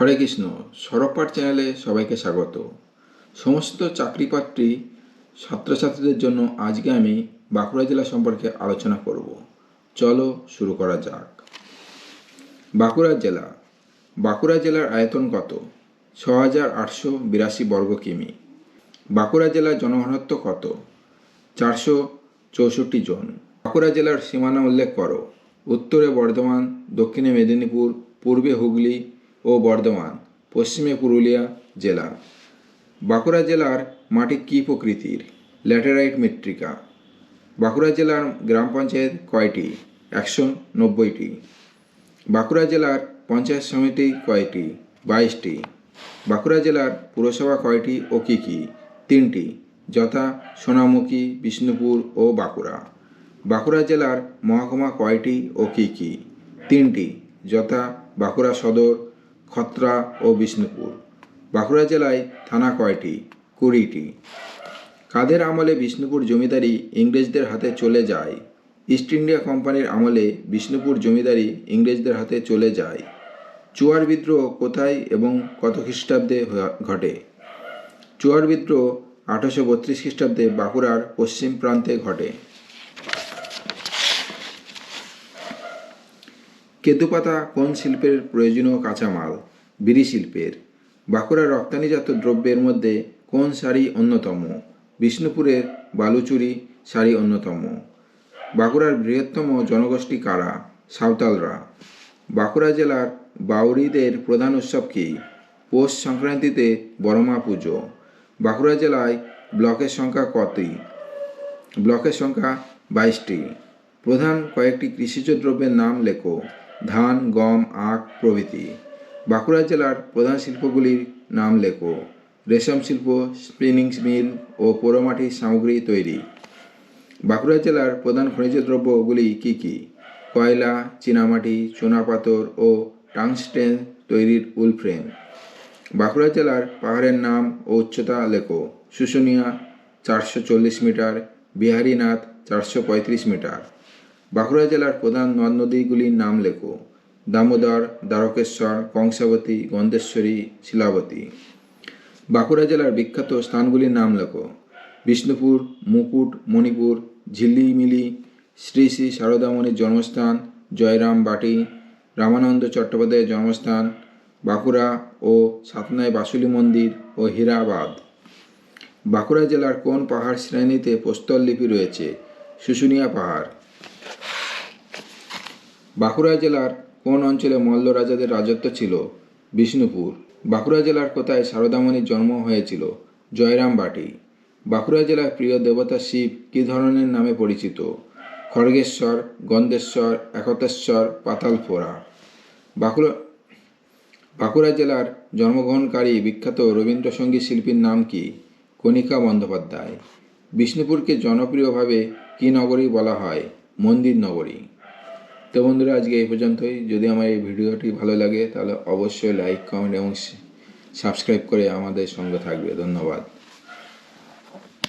হরে কৃষ্ণ সরবপাঠ চ্যানেলে সবাইকে স্বাগত। সমস্ত চাকরিপ্রার্থী ছাত্রছাত্রীদের জন্য আজকে আমি বাঁকুড়া জেলা সম্পর্কে আলোচনা করব। চলো শুরু করা যাক। বাঁকুড়া জেলা। বাঁকুড়া জেলার আয়তন কত? ছ হাজার আটশো বিরাশি বর্গ কিমি। বাঁকুড়া জেলার জনঘনত্ব কত? চারশো চৌষট্টি জন। বাঁকুড়া জেলার সীমানা উল্লেখ করো। উত্তরে বর্ধমান, দক্ষিণে মেদিনীপুর, পূর্বে হুগলি ও বর্ধমান, পশ্চিমে পুরুলিয়া জেলা বাঁকুড়া জেলার মাটি কী প্রকৃতির? ল্যাটেরাইট মৃত্তিকা। বাঁকুড়া জেলার গ্রাম পঞ্চায়েত কয়টি? একশো নব্বইটি। বাঁকুড়া জেলার পঞ্চায়েত সমিতি কয়টি? বাইশটি। বাঁকুড়া জেলার পুরসভা কয়টি ও কী কী? তিনটি। যথা সোনামুখী, বিষ্ণুপুর ও বাঁকুড়া। বাঁকুড়া জেলার মহকুমা কয়টি ও কী কী? তিনটি। যথা বাঁকুড়া সদর খত্রা ও বিষ্ণুপুর। বাঁকুড়া জেলায় থানা কয়টি? কুড়িটি। কাদের আমলে বিষ্ণুপুর জমিদারি ইংরেজদের হাতে চলে যায়? ইস্ট ইন্ডিয়া কোম্পানির আমলে বিষ্ণুপুর জমিদারি ইংরেজদের হাতে চলে যায়। চুয়ার বিদ্রোহ কোথায় এবং কত খ্রিস্টাব্দে ঘটে? চুয়ার বিদ্রোহ আঠারোশো বত্রিশ খ্রিস্টাব্দে বাঁকুড়ার পশ্চিম প্রান্তে ঘটে। কেতুপাতা কোন শিল্পের প্রয়োজনীয় কাঁচামাল? বিড়ি শিল্পের। বাঁকুড়ার রপ্তানিজাত দ্রব্যের মধ্যে কোন শাড়ি অন্যতম? বিষ্ণুপুরের বালুচুরি শাড়ি অন্যতম। বাঁকুড়ার বৃহত্তম জনগোষ্ঠী কারা? সাঁওতালরা। বাঁকুড়া জেলার বাউরিদের প্রধান উৎসব কী? পৌষ সংক্রান্তিতে বড়মা পুজো। বাঁকুড়া জেলায় ব্লকের সংখ্যা কতই ব্লকের সংখ্যা বাইশটি। প্রধান কয়েকটি কৃষিজ দ্রব্যের নাম লেখো। ধান, গম, আখ প্রভৃতি। বাঁকুড়া জেলার প্রধান শিল্পগুলির নাম লেখো। রেশম শিল্প স্পিনিং মিল ও পোড়োমাটির সামগ্রী তৈরি। বাঁকুড়া জেলার প্রধান খনিজ দ্রব্যগুলি কী কী? কয়লা, চীনামাটি, চুনাপাথর ও টাংস্টেন তৈরির উল ফ্রেম। বাঁকুড়া জেলার পাহাড়ের নাম ও উচ্চতা লেখো। শুশুনিয়া চারশো চল্লিশ মিটার, বিহারীনাথ চারশো পঁয়ত্রিশ মিটার। বাঁকুড়া জেলার প্রধান নদ নদীগুলির নাম লেখো। দামোদর, দ্বারকেশ্বর, কংসাবতী, গন্ধেশ্বরী, শিলাবতী। বাঁকুড়া জেলার বিখ্যাত স্থানগুলির নাম লেখো। বিষ্ণুপুর, মুকুট, মণিপুর ঝিল্লিমিলি শ্রী শ্রী শারদামণির জন্মস্থান, জয়রাম বাটি, রামানন্দ চট্টোপাধ্যায়ের জন্মস্থান, বাঁকুড়া ও সাতনায় বাসুলি মন্দির ও হীরাবাদ। বাঁকুড়া জেলার কোন পাহাড় শ্রেণীতে প্রস্তর লিপি রয়েছে? শুশুনিয়া পাহাড়। বাঁকুড়া জেলার কোন অঞ্চলে মল্ল রাজাদের রাজত্ব ছিল? বিষ্ণুপুর। বাঁকুড়া জেলার কোথায় শারদামণির জন্ম হয়েছিল? জয়রাম বাটি। বাঁকুড়া জেলার প্রিয় দেবতা শিব কী ধরনের নামে পরিচিত? খড়গেশ্বর, গন্ধেশ্বর, একতেশ্বর, পাতালফোড়া। বাঁকুড়া বাঁকুড়া জেলার জন্মগ্রহণকারী বিখ্যাত রবীন্দ্রসঙ্গীত শিল্পীর নাম কি? কণিকা বন্দ্যোপাধ্যায়। বিষ্ণুপুরকে জনপ্রিয়ভাবে কী নগরী বলা হয়? মন্দির নগরী। তো বন্ধুরা, আজকে এই পর্যন্তই। যদি আমার এই ভিডিওটি ভালো লাগে, তাহলে অবশ্যই লাইক কমেন্ট এবং সাবস্ক্রাইব করে আমাদের সঙ্গে থাকবে। ধন্যবাদ।